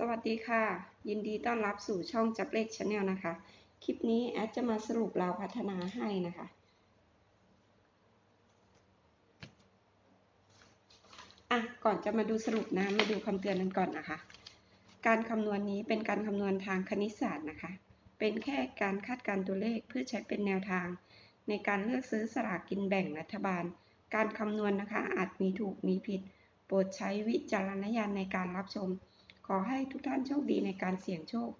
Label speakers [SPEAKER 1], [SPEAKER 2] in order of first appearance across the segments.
[SPEAKER 1] สวัสดีค่ะ ยินดีต้อนรับสู่ช่องจับเลขชาแนลนะคะ คลิปนี้แอดจะมาสรุปราวพัฒนาให้นะคะ อะ ก่อนจะมาดูสรุปนะ มาดูคำเตือนกันก่อนนะคะ การคำนวณนี้เป็นการคำนวณทางคณิตศาสตร์นะคะ เป็นแค่การคาดการตัวเลขเพื่อใช้เป็นแนวทาง ในการเลือกซื้อสลากกินแบ่งรัฐบาล การคำนวณนะคะ อาจมีถูกมีผิด โปรดใช้วิจารณญาณในการรับชม ขอให้ทุกท่านโชคดีในการเสี่ยงโชค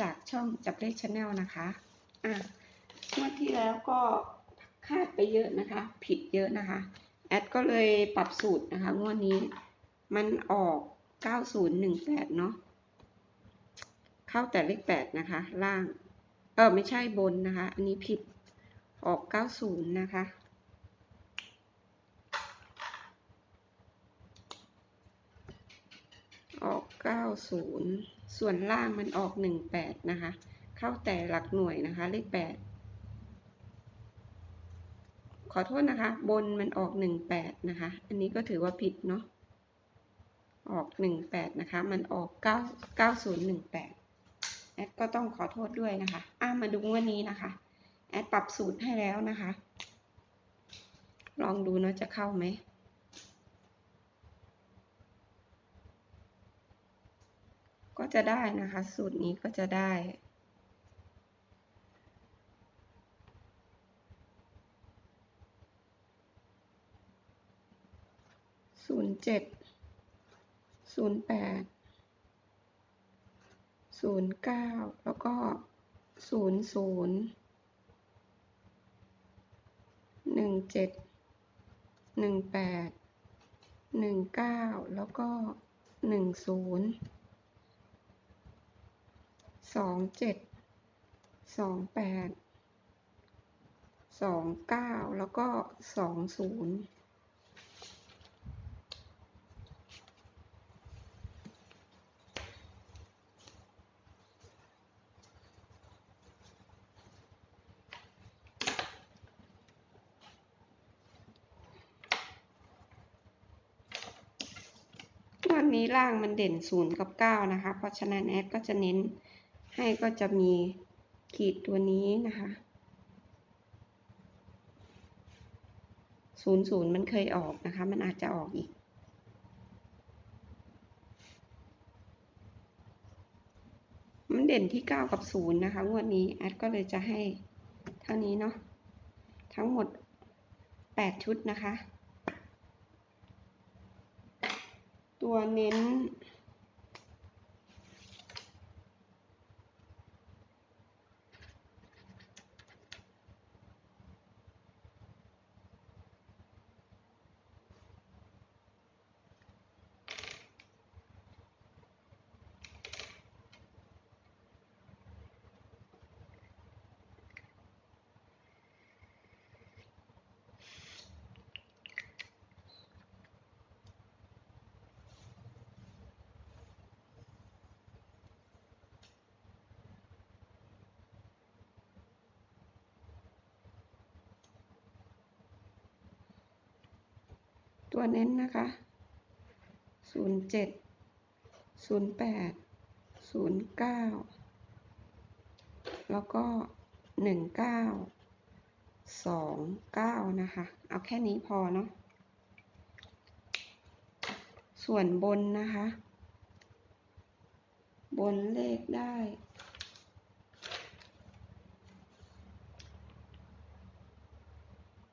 [SPEAKER 1] จากช่องจับเลขชาแนลนะคะ อะงวดที่แล้วก็คาดไปเยอะนะคะ ผิดเยอะนะคะ แอดก็เลยปรับสูตรนะคะ งวดนี้มันออก 9018 เนาะ เข้าแต่เลข 8 นะคะ ล่าง เออไม่ใช่บนนะคะ อันนี้ผิด ออก 90 นะคะ อ 90ส่วนล่างมันออก18นะคะ เข้าแต่หลักหน่วยนะคะ เลข8ขอโทษนะคะ บนมันออก18นะคะ อันนี้ก็ถือว่าผิดเนาะออก18นะคะ มันออก9 9018แอดก็ต้องขอโทษด้วยนะคะอะมาดูวันนี้นะคะ แอดปรับสูตรให้แล้วนะคะ ลองดูเนาะจะเข้าไหม ก็จะได้นะคะ สูตรนี้ก็จะได้ ศูนย์เจ็ด ศูนย์แปด ศูนย์เก้า แล้วก็ศูนย์ศูนย์ หนึ่งเจ็ด หนึ่งแปด หนึ่งเก้า แล้วก็หนึ่งศูนย์ สองเจ็ดสองแปดสองเก้าแล้วก็สองศูนย์วันนี้ล่างมันเด่นศูนย์กับเก้านะคะ เพราะฉะนั้นแอดก็จะเน้น ให้ก็จะมีขีดตัวนี้นะคะศูนย์ศูนย์มันเคยออกนะคะ มันอาจจะออกอีก มันเด่นที่เก้ากับศูนย์นะคะ งวดนี้แอดก็เลยจะให้เท่านี้เนาะ ทั้งหมดแปดชุดนะคะ ตัวเน้น ตัวเน้นนะคะศูนย์เจ็ดศูนย์แปดศูนย์เก้าแล้วก็หนึ่งเก้าสองเก้านะคะ เอาแค่นี้พอเนาะส่วนบนนะคะ บนเลขได้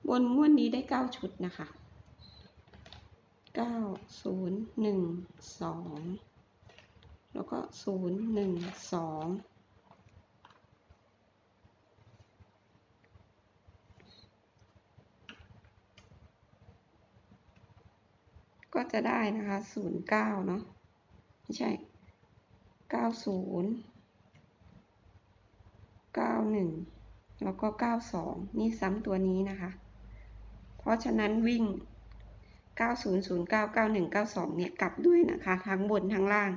[SPEAKER 1] บนงวดนี้ได้เก้าชุดนะคะ เก้าศูนย์หนึ่งสองแล้วก็ศูนย์หนึ่งสองก็จะได้นะคะศูนย์เก้าเนาะไม่ใช่เก้าศูนย์เก้าหนึ่งแล้วก็เก้าสองนี่ซ้ำตัวนี้นะคะ เพราะฉะนั้นวิ่ง 90099192 เนี่ยกลับด้วยนะคะ ทั้งบนทั้งล่าง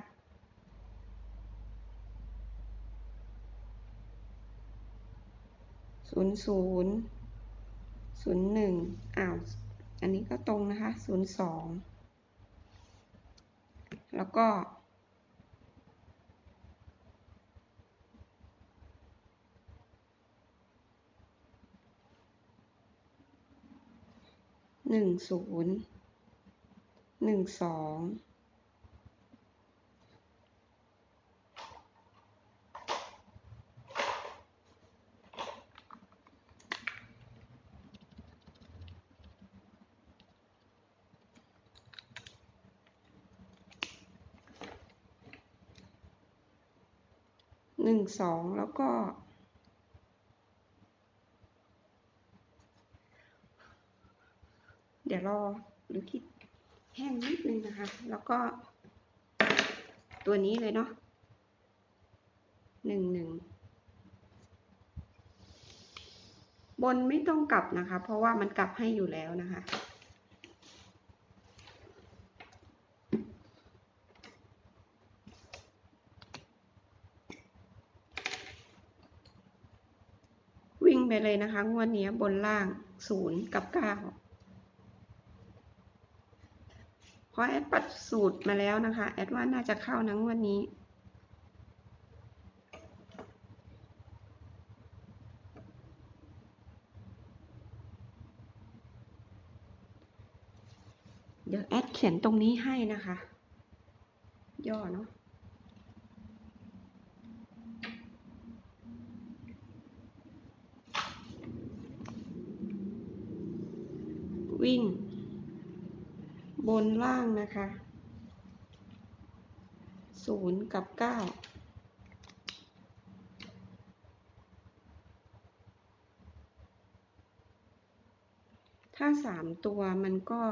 [SPEAKER 1] ศูนย์ศูนย์ศูนย์หนึ่งอ้าว อันนี้ก็ตรงนะคะศูนย์สองแล้วก็หนึ่งศูนย์ หนึ่งสองหนึ่งสองแล้วก็เดี๋ยวรอหรือคิด แห้งนิดนึงนะคะ แล้วก็ตัวนี้เลยเนาะหนึ่งหนึ่งบนไม่ต้องกลับนะคะ เพราะว่ามันกลับให้อยู่แล้วนะคะ วิ่งไปเลยนะคะ งวดนี้บนล่างศูนย์กับเก้าเพราะแอดปัดสูตรมาแล้วนะคะ แอดว่าน่าจะเข้านะงวดนี้ เดี๋ยวแอดเขียนตรงนี้ให้นะคะ ย่อเนาะวิ่ง บนล่างนะคะศูนย์กับเก้าถ้าสามตัวมันก็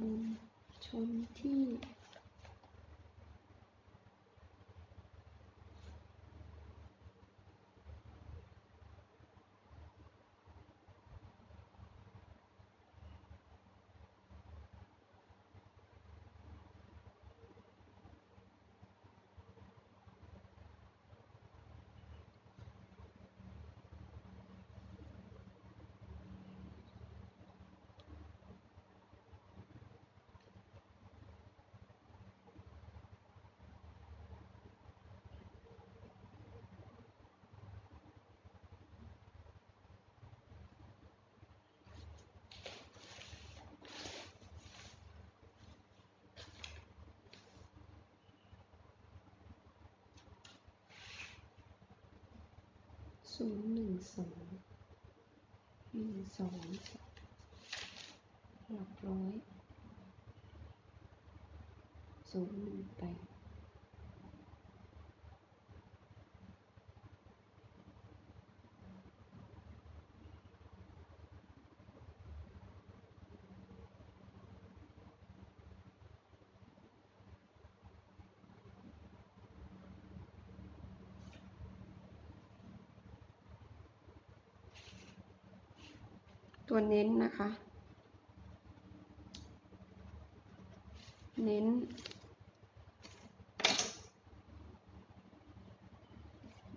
[SPEAKER 1] บนชนที่ ศูนย์หนึ่งสองหนึ่งสองหลักร้อยศูนย์หนึ่งแปด ตัวเน้นนะคะ เน้น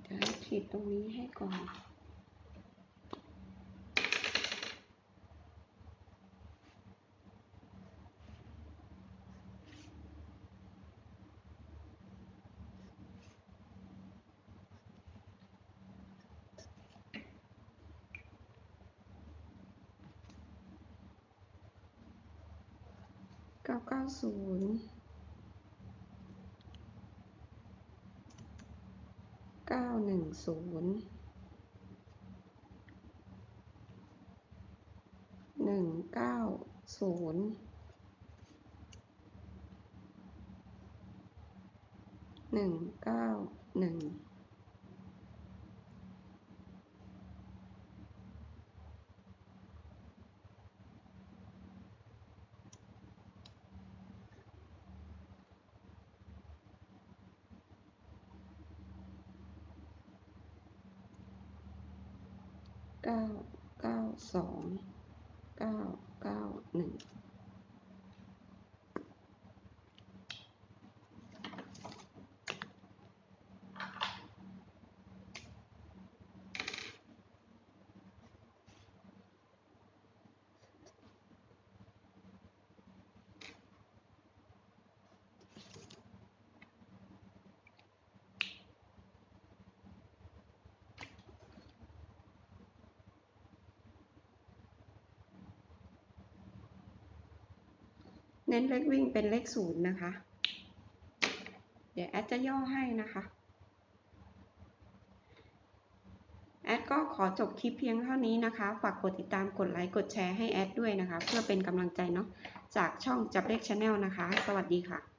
[SPEAKER 1] เดี๋ยวให้ขีดตรงนี้ให้ก่อน เก้าเก้าศูนย์เก้าหนึ่งศูนย์หนึ่งเก้าศูนย์หนึ่งเก้าหนึ่ง เก้าเก้าสองเก้าเก้าหนึ่ง
[SPEAKER 2] ค
[SPEAKER 1] เน้นเลขวิ่งเป็นเลขศูนย์นะคะ เดี๋ยวแอดจะย่อให้นะคะ แอดก็ขอจบคลิปเพียงเท่านี้นะคะ ฝากกดติดตาม กดไลค์ กดแชร์ให้แอดด้วยนะคะ เพื่อเป็นกำลังใจเนาะ จากช่องจับเลขชาแนลนะคะ สวัสดีค่ะ